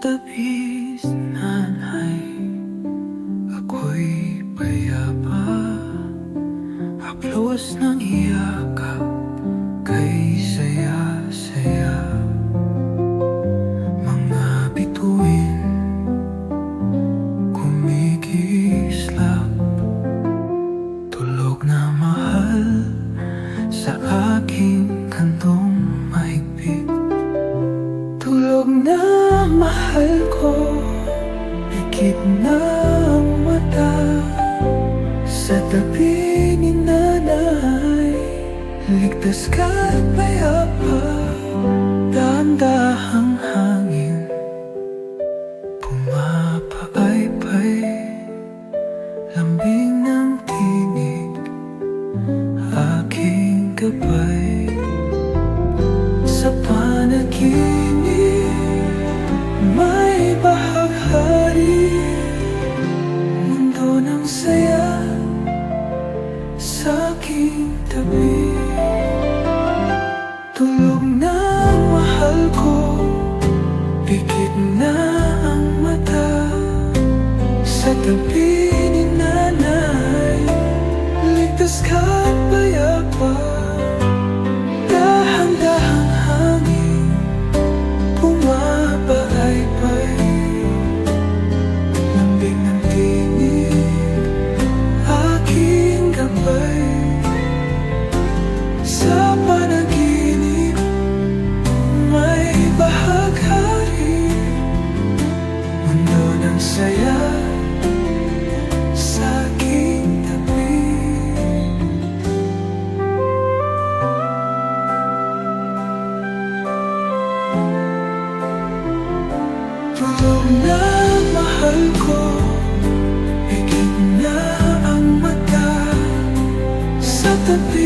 tabi si nanay Ako'y payapa. Haplos ng iyakap Kay saya-saya Ligtas ka at payapa Dahan-dahang hangin. Pumapaypay Lambing ng tinig Aking gabay. Sa panaginip May bahaghari Mundo ng saya Sa aking tabi Tulog na mahal ko. Pikit na ang mata. Sa tabi the